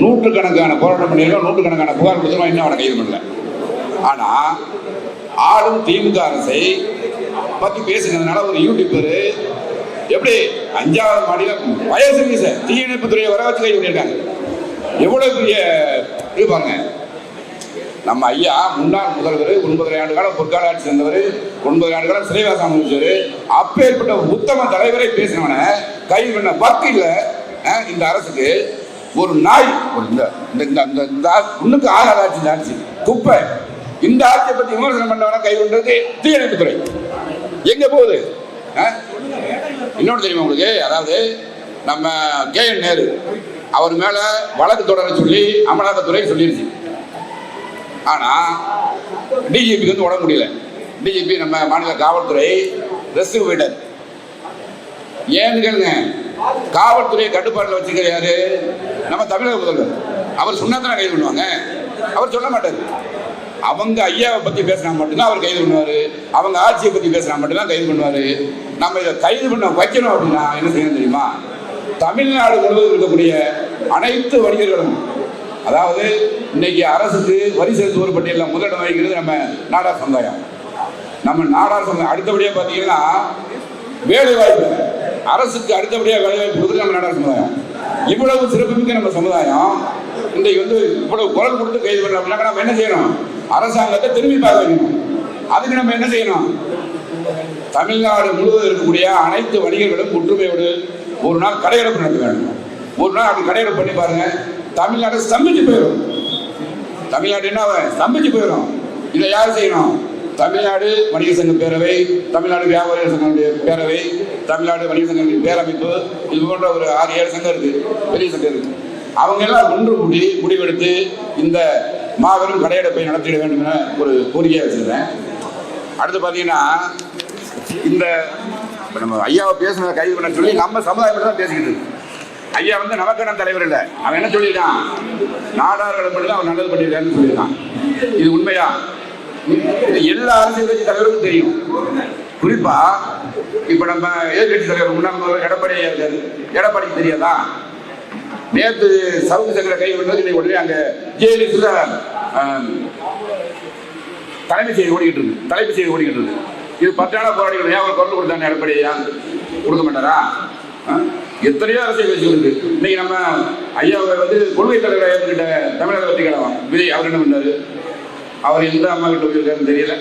நூற்றுக்கணக்கான போராட்டம் பண்ணியிருக்கோம் நூற்றுக்கணக்கான புகார் கொடுத்துருவோம் இன்னும் அவனை கைது பண்ணல. ஆனா ஆளும் திமுக அரசை பத்தி பேசுனதுனால ஒரு யூடியூபர் எப்படி அஞ்சாவது மாடியில் வயசு சர்வீஸ தீயணைப்பு துறையை வர வச்சு கைது பண்ணியிருக்காங்க. எவ்வளவு பெரிய இது பாருங்க. நம்ம ஐயா முன்னாள் முதல்வர் ஒன்பதரை ஆண்டு காலம் பொற்கால ஆட்சி சேர்ந்தவர் ஒன்பது ஆண்டு காலம் சிறைவாசம் அமைச்சர் அப்பேற்பட்ட உத்தம தலைவரை பேசினவனை கைது பண்ண வக்கு இல்லை. இந்த அரசுக்கு ஒரு நாய் ஒரு இந்த இந்த இந்த இந்த இந்த இன்னுக்கு ஆகாத ஆட்சி இந்த ஆட்சி. குப்பை. இந்த ஆட்சியை பத்தி விமர்சனம் பண்ணவன கைது தீயணைப்பு தீயணைப்புத்துறை எங்க போகுது? இன்னொன்று தெரியுமா உங்களுக்கு? அதாவது நம்ம கே என் நேரு அவர் மேல வழக்கு தொடர சொல்லி அமலாக்கத்துறை சொல்லிருச்சு. ஆனா டிஜிபிக்கு வந்து உடம்பு முடியல. டிஜிபி நம்ம மாநில காவல்துறை ரெஸ்ட் போயிட்டார் ஏன்னு கேளுங்க. காவல்துறையை கட்டுப்பாட்டில் வச்சுக்கிற யாரு? நம்ம தமிழக முதல்வர். அவர் சொன்னா தான் கைது பண்ணுவாங்க. அவர் சொல்ல மாட்டார். அவங்க ஐயாவை பத்தி பேசினா மட்டும்தான் அவர் கைது பண்ணுவாரு. அவங்க ஆட்சியை பத்தி பேசினா மட்டும்தான் கைது பண்ணுவாரு. நம்ம இதை கைது பண்ண வைக்கணும் அப்படின்னா என்ன செய்யணும் தெரியுமா? தமிழ்நாடு முழுவதும் இருக்கக்கூடிய அனைத்து வணிகர்களும் அதாவது இன்னைக்கு அரசுக்கு வரி செலுத்துவோர் பட்டியலில் முதலிடம் வகிக்கிறது நம்ம நாடார் சமுதாயம். நம்ம நாடார் சமுதாயம் அடுத்தபடியாக பார்த்தீங்கன்னா வேலை வாய்ப்பு அரசுக்கு அடுத்தபடியாக வேலை வாய்ப்பு கொடுக்குறது நம்ம நாடார் சமுதாயம். இவ்வளவு சிறப்புமிக்க நம்ம சமுதாயம். இன்றைக்கு வந்து இவ்வளவு குரல் கொடுத்து கைது பண்ண அப்படின்னா நம்ம என்ன செய்யணும்? அரசாங்கத்தை திரும்பி பார்க்க வைக்கணும் அதுக்கு நம்ம என்ன செய்யணும்? தமிழ்நாடு முழுவதும் இருக்கக்கூடிய அனைத்து வணிகர்களும் ஒற்றுமையோடு ஒரு நாள் கடையெடுப்பு நடத்த வேண்டும். ஒரு நாள் அப்படி கடையெடுப்பு பண்ணி பாருங்க தமிழ்நாடு ஸ்தம்பிச்சு போயிடும். தமிழ்நாடு என்ன ஆகும்? ஸ்தம்பிச்சு போயிடும். இதை யார் செய்யணும்? தமிழ்நாடு வணிக சங்க பேரவை தமிழ்நாடு வியாபாரிகள் சங்கங்களுடைய பேரவை தமிழ்நாடு வணிக சங்கங்களின் பேரமைப்பு இது போன்ற ஒரு ஆறு ஏழு சங்கம் இருக்கு. பெரிய சங்கம் இருக்கு. அவங்க எல்லாம் ஒன்று கூடி முடிவெடுத்து இந்த மாபெரும் கடையெடுப்பை நடத்திட வேண்டும் என ஒரு கோரிக்கையை வச்சிருந்தேன் அடுத்து பார்த்தீங்கன்னா இந்த நம்ம ஐயாவை பேசுனதை கைது பண்ண சொல்லி நம்ம சமுதாயம் தான் பேசிக்கிட்டு இருக்கு. ஐயா வந்து நமக்கான தலைவர் இல்லை. அவன் என்ன சொல்லியிருக்கான்? நாடார்களை மட்டும் அவன் நல்லது பண்ணியிருக்காருன்னு சொல்லியிருக்கான். இது உண்மையா? எல்லா அரசியல் கட்சி தலைவருக்கும் தெரியும். குறிப்பா இப்ப நம்ம எதிர்கட்சி தலைவர் முன்னாள் முதல்வர் எடப்பாடி எடப்பாடிக்கு தெரியாதா? நேத்து சவுக்கு சங்கர கை விடுறது உடனே அங்க ஜெயலலிதா தலைமை செய்தி ஓடிக்கிட்டு இருக்கு. தலைமை செய்தி ஓடிக்கிட்டு இருக்கு. இது பத்தான போராடிகள் ஏன் அவர் குரல் கொடுத்தாங்க எடப்பாடி ஐயா? கொடுக்க மாட்டாரா? ஆ? எத்தனையோ அரசியல் கட்சி இருக்கு. இன்னைக்கு நம்ம ஐயாவை வந்து கொள்கை தலைவராக இருந்துகிட்ட தமிழக வெற்றி கழகம் விஜய் அவர் என்ன பண்ணாரு? அவர் எந்த அம்மா கிட்ட கொடுத்துருக்காருன்னு தெரியல.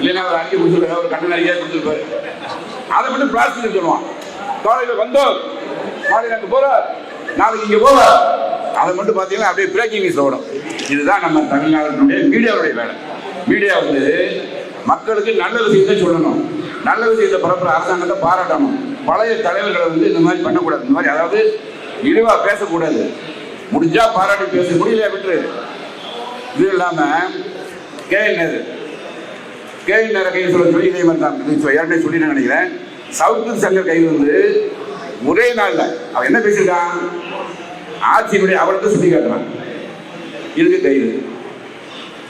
இல்லைன்னா அவர் அங்கே கொடுத்துருக்காரு அவர் கண்ணன் அறிக்கையாக கொடுத்துருப்பாரு. அதை மட்டும் பிளாஸ்டிக் சொல்லுவான். காலையில் வந்தோம். நாளைக்கு அங்கே போறார். நாளைக்கு இங்கே போவார். அதை மட்டும் பார்த்தீங்கன்னா அப்படியே பிரேக்கிங் நியூஸ் ஓடும். இதுதான் நம்ம தமிழ்நாட்டினுடைய மீடியாவுடைய வேலை. மீடியா வந்து மக்களுக்கு நல்ல விஷயத்தை சொல்லணும். நல்ல விஷயத்தை பரப்புற அரசாங்கத்தை பாராட்டணும். பழைய தலைவர்களை வந்து இந்த மாதிரி பண்ணக்கூடாது. இந்த மாதிரி அதாவது இழிவாக பேசக்கூடாது. முடிஞ்சா பாராட்டி பேச முடியல விட்டுரு. இது இல்லாம கேஎல் நேரு கேஎல் நேரு கைது சொல்ல சொல்லி இதே மாதிரி தான். ஏற்கனவே சொல்லி நினைக்கிறேன். சவுக்கு சங்கர் கைது வந்து ஒரே நாள்ல அவன் என்ன பேசியிருக்கான் ஆட்சியினுடைய அவளுக்கு சுட்டி காட்டுறான் இதுக்கு கைது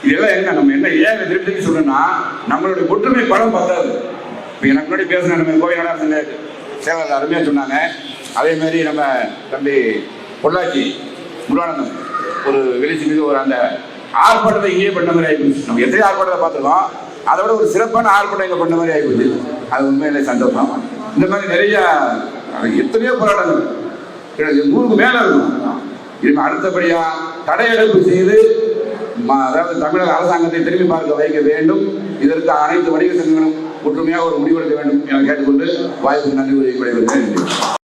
இதெல்லாம் என்ன நம்ம என்ன ஏன் திருப்பி திருப்பி நம்மளுடைய ஒற்றுமை படம் பார்த்தாது இப்போ எனக்கு முன்னாடி பேசின நம்ம கோவை நடந்த சேவல் அருமையாக சொன்னாங்க. அதே மாதிரி நம்ம தம்பி பொள்ளாச்சி முருகானந்தம் ஒரு வெளிச்சி மீது ஒரு அந்த ஆர்ப்பாட்டத்தை இங்கேயே பண்ண மாதிரி ஆகிப்போச்சு நம்ம எத்தனை ஆர்ப்பாட்டத்தை பார்த்துருக்கோம் அதை விட ஒரு சிறப்பான ஆர்ப்பாட்டம் இங்கே பண்ண மாதிரி ஆகிப்போச்சு அது உண்மையிலே சந்தோஷம். இந்த மாதிரி நிறைய எத்தனையோ போராட்டங்கள். நூறுக்கு மேல இருக்கும். இதுக்கு அடுத்தபடியாக தடையெடுப்பு செய்து அதாவது தமிழக அரசாங்கத்தை திரும்பி பார்க்க வைக்க வேண்டும். இதற்கு அனைத்து வணிக சங்கங்களும் ஒற்றுமையாக ஒரு முடிவெடுக்க வேண்டும் என கேட்டுக்கொண்டு வாய்ப்புக்கு நன்றி கூறி விடைபெறுகிறேன்.